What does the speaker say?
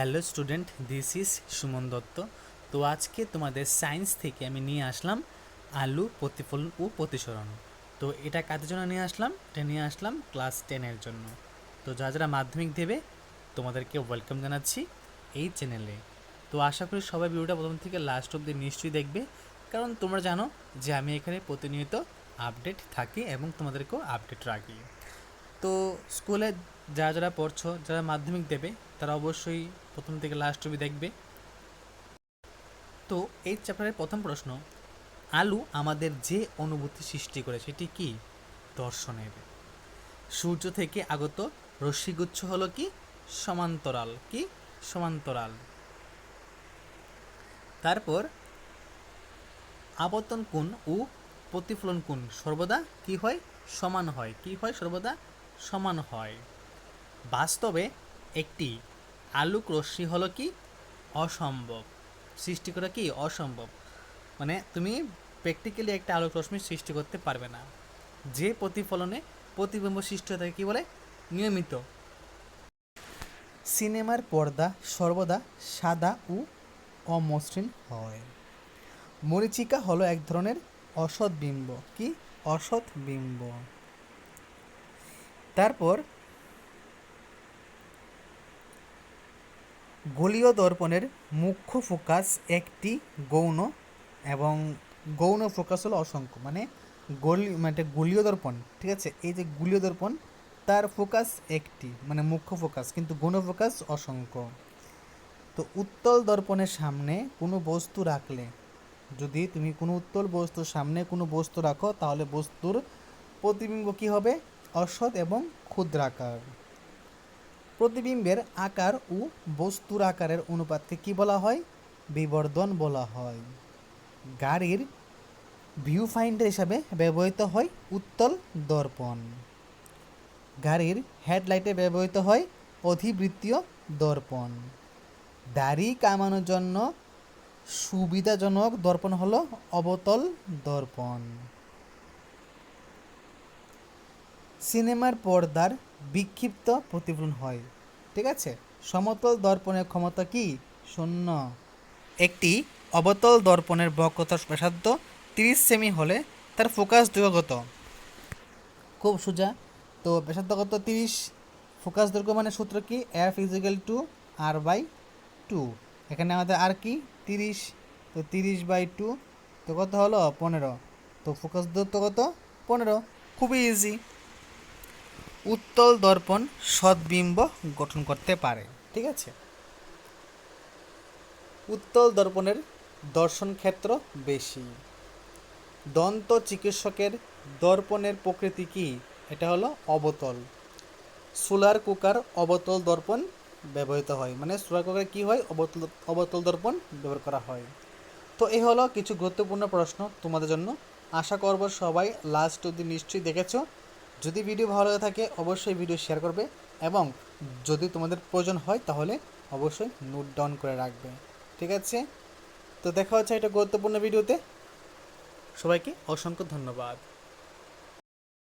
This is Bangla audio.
Hello student, this is Suman Dutta. তো আজকে তোমাদের সায়েন্স থেকে আমি নিয়ে আসলাম আলু প্রতিফলন ও প্রতিসরণ। তো এটা কাদের জন্য নিয়ে আসলাম? এটা নিয়ে আসলাম ক্লাস টেনের জন্য। তো যারা যারা মাধ্যমিক দেবে, তোমাদেরকে ওয়েলকাম জানাচ্ছি এই চ্যানেলে তো আশা করি সবাই ভিডিওটা প্রথম থেকে লাস্ট অব্দি নিশ্চয়ই দেখবে। কারণ তোমরা জানো যে আমি এখানে প্রতিনিয়ত আপডেট থাকি এবং তোমাদেরকেও আপডেট রাখি। তো স্কুলে যারা যারা পড়ছো, যারা মাধ্যমিক দেবে, তারা অবশ্যই প্রথম থেকে লাস্ট অবধি দেখবে। তো এই চ্যাপ্টারের প্রথম প্রশ্ন, আলু আমাদের যে অনুভূতি সৃষ্টি করে সেটি কি? দর্শনের সূর্য থেকে আগত রশ্মিগুচ্ছ হলো কি? সমান্তরাল। কি? সমান্তরাল। তারপর, আবর্তন কোণ ও প্রতিফলন কোণ সর্বদা কি হয়? সমান হয়। কি হয় সর্বদা? সমান হয়। বাস্তবে একটি আলোক রশ্মি হলো কি? অসম্ভব। সৃষ্টি করা কি? অসম্ভব। মানে তুমি প্র্যাকটিক্যালি একটা আলোক রশ্মি সৃষ্টি করতে পারবে না। যে প্রতিফলনে প্রতিবিম্ব সৃষ্টি হয়ে থাকে কী বলে? নিয়মিত। সিনেমার পর্দা সর্বদা সাদা ও অমসৃণ হয়। মরিচিকা হলো এক ধরনের অসৎ বিম্ব কি? অসৎ বিম্ব তারপর গলীয় দর্পণের মুখ্য ফোকাস একটি গৌণ এবং গৌণ ফোকাস হলো অসংখ্য মানে গলি মানে গলীয় দর্পণ ঠিক আছে? এই যে গলীয় দর্পণ তার ফোকাস একটি মানে মুখ্য ফোকাস, কিন্তু গৌণ ফোকাস অসংখ্য। তো উত্তল দর্পণের সামনে কোনো বস্তু রাখলে, যদি তুমি কোনো উত্তল বস্তুর সামনে কোনো বস্তু রাখো, তাহলে বস্তুর প্রতিবিম্ব কী হবে? অসৎ এবং ক্ষুদ্রাকার। প্রতিবিম্বের আকার ও বস্তুর আকারের অনুপাতকে কি বলা হয়? বিবর্ধন বলা হয়। গাড়ির ভিউ ফাইন্ডার হিসাবে ব্যবহৃত হয় উত্তল দর্পণ। গাড়ির হেডলাইটে ব্যবহৃত হয় অধিবৃত্তীয় দর্পণ। দাড়ি কামানোর জন্য সুবিধাজনক দর্পণ হলো অবতল দর্পণ। সিনেমার পর্দার বিক্ষিপ্ত প্রতিফলন হয়। ঠিক আছে? সমতল দর্পণের ক্ষমতা কি? শূন্য। একটি অবতল দর্পণের বক্রতার ব্যাসার্ধ তিরিশ সেমি হলে তার ফোকাস দৈর্ঘ্যগত খুব সোজা। তো ব্যাসার্ধ তিরিশ। ফোকাস দৈর্ঘ্য মানে সূত্র কি? F equal to R by two এখানে আমাদের আর কি? তিরিশ। তো তিরিশ বাই টু তো কত হলো? পনেরো। তো ফোকাস দূরত্ব কত? পনেরো। খুবই ইজি উত্তল দর্পণ সদ্বিম্ব গঠন করতে পারে, ঠিক আছে? উত্তল দর্পণের দর্শন ক্ষেত্র বেশি। দন্ত চিকিৎসকের দর্পণের প্রকৃতি কি? এটা হলো অবতল। সোলার কুকার অবতল দর্পণ ব্যবহৃত হয়। মানে সোলার কুকারে কী হয়? অবতল অবতল দর্পণ ব্যবহার করা হয়। তো এই হলো কিছু গুরুত্বপূর্ণ প্রশ্ন তোমাদের জন্য। আশা করব সবাই লাস্ট অবধি নিশ্চয়ই দেখেছ। যদি ভিডিও ভালো লাগে থাকে, অবশ্যই ভিডিও শেয়ার করবে এবং যদি তোমাদের প্রয়োজন হয় তাহলে অবশ্যই নোট ডাউন করে রাখবে। ঠিক আছে? তো দেখা হচ্ছে একটা গুরুত্বপূর্ণ ভিডিওতে সবাইকে অসংখ্য ধন্যবাদ।